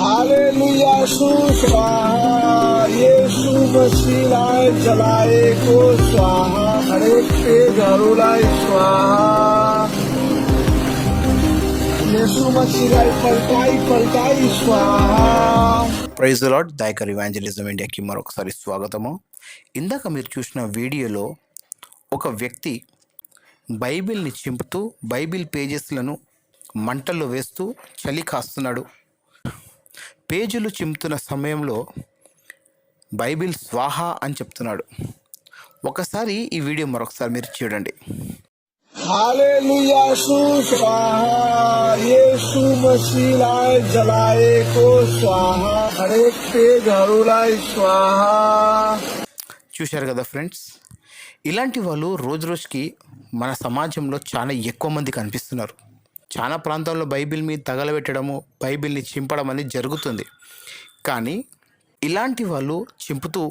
Hallelujah स्वाहा यीशु मसीह लाए जलाए को स्वाहा हर एक पे घरों लाए स्वाहा यीशु मसीह लाए पलटाई पलटाई स्वाहा ప్రైజ్ లాడ్ దాయకర్ ఇవాంజలిజం ఇండియాకి మరొకసారి స్వాగతము ఇందాక మీరు చూసిన వీడియోలో ఒక వ్యక్తి బైబిల్ని చింపుతూ బైబిల్ పేజెస్లను మంటల్లో వేస్తూ చలి కాస్తున్నాడు పేజీలు చిమ్ముతున్న సమయంలో బైబిల్ స్వాహా అని చెప్తున్నాడు. ఒకసారి ఈ వీడియో మరొకసారి మీరు చూడండి. స్వాహా. చూశారు కదా ఫ్రెండ్స్? ఇలాంటి వాళ్ళు రోజు రోజుకి మన సమాజంలో చాలా ఎక్కువ మంది కనిపిస్తున్నారు. చాలా ప్రాంతాల్లో బైబిల్ మీద తగలబెట్టడము బైబిల్ని చింపడం అనేది జరుగుతుంది. కానీ ఇలాంటి వాళ్ళు చింపుతూ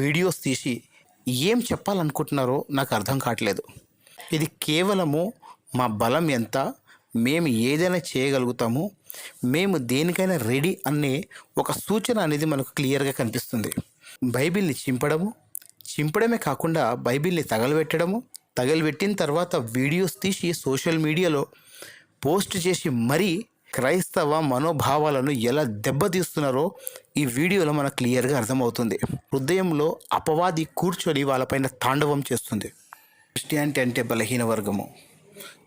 వీడియోస్ తీసి ఏం చెప్పాలనుకుంటున్నారో నాకు అర్థం కావట్లేదు. ఇది కేవలము మా బలం ఎంత మేము ఏదైనా చేయగలుగుతాము మేము దేనికైనా రెడీ అనే ఒక సూచన అనేది మనకు క్లియర్గా కనిపిస్తుంది. బైబిల్ని చింపడము చింపడమే కాకుండా బైబిల్ని తగలబెట్టడము తగలబెట్టిన తర్వాత వీడియోస్ తీసి సోషల్ మీడియాలో పోస్ట్ చేసి మరీ క్రైస్తవ మనోభావాలను ఎలా దెబ్బతీస్తున్నారో ఈ వీడియోలో మనకు క్లియర్గా అర్థమవుతుంది. హృదయంలో అపవాది కూర్చొని వాళ్ళపైన తాండవం చేస్తుంది. క్రిస్టియానిటీ అంటే బలహీన వర్గము.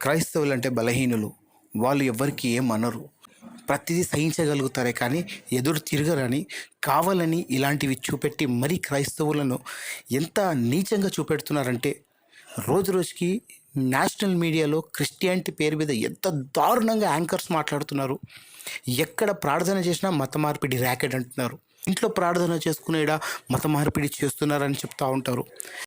క్రైస్తవులు అంటే బలహీనులు. వాళ్ళు ఎవరికి ఏం అనరు ప్రతిదీ సహించగలుగుతారే కానీ ఎదురు తిరగరని కావాలని ఇలాంటివి చూపెట్టి మరీ క్రైస్తవులను ఎంత నీచంగా చూపెడుతున్నారంటే రోజు రోజుకి నేషనల్ మీడియాలో క్రిస్టియానిటీ పేరు మీద ఎంత దారుణంగా యాంకర్స్ మాట్లాడుతున్నారు. ఎక్కడ ప్రార్థన చేసినా మత మార్పిడి ర్యాకెట్ అంటున్నారు. ఇంట్లో ప్రార్థన చేసుకునేడా మత మార్పిడి చేస్తున్నారని చెప్తా ఉంటారు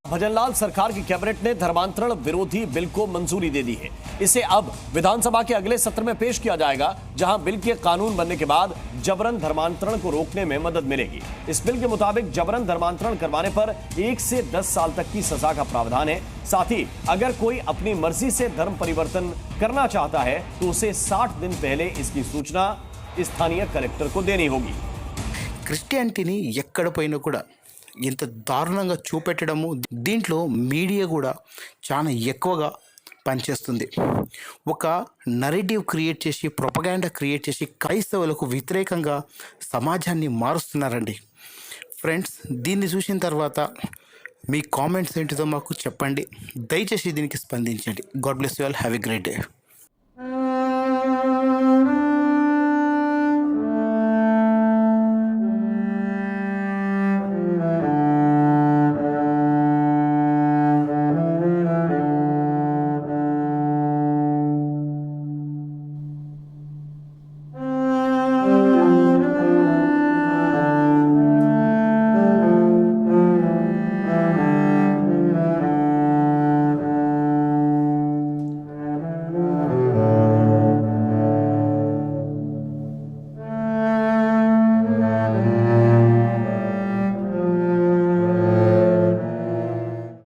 भजनलाल सरकार की कैबिनेट ने धर्मांतरण विरोधी बिल को मंजूरी दे दी है इसे अब विधानसभा के अगले सत्र में पेश किया जाएगा जहां बिल के कानून बनने के बाद जबरन धर्मांतरण को रोकने में मदद मिलेगी इस बिल के मुताबिक जबरन धर्मांतरण करवाने पर एक से दस साल तक की सजा का प्रावधान है साथ ही अगर कोई अपनी मर्जी से धर्म परिवर्तन करना चाहता है तो उसे 60 दिन पहले इसकी सूचना स्थानीय कलेक्टर को देनी होगी క్రిస్టియానిటీని ఎక్కడ పోయినా కూడా ఇంత దారుణంగా చూపెట్టడము దీంట్లో మీడియా కూడా చాలా ఎక్కువగా పనిచేస్తుంది. ఒక నరేటివ్ క్రియేట్ చేసి ప్రొపగాండా క్రియేట్ చేసి క్రైస్తవులకు వ్యతిరేకంగా సమాజాన్ని మారుస్తున్నారండి. ఫ్రెండ్స్ దీన్ని చూసిన తర్వాత మీ కామెంట్స్ ఏంటిదో మాకు చెప్పండి. దయచేసి దీనికి స్పందించండి. God bless you all have a great day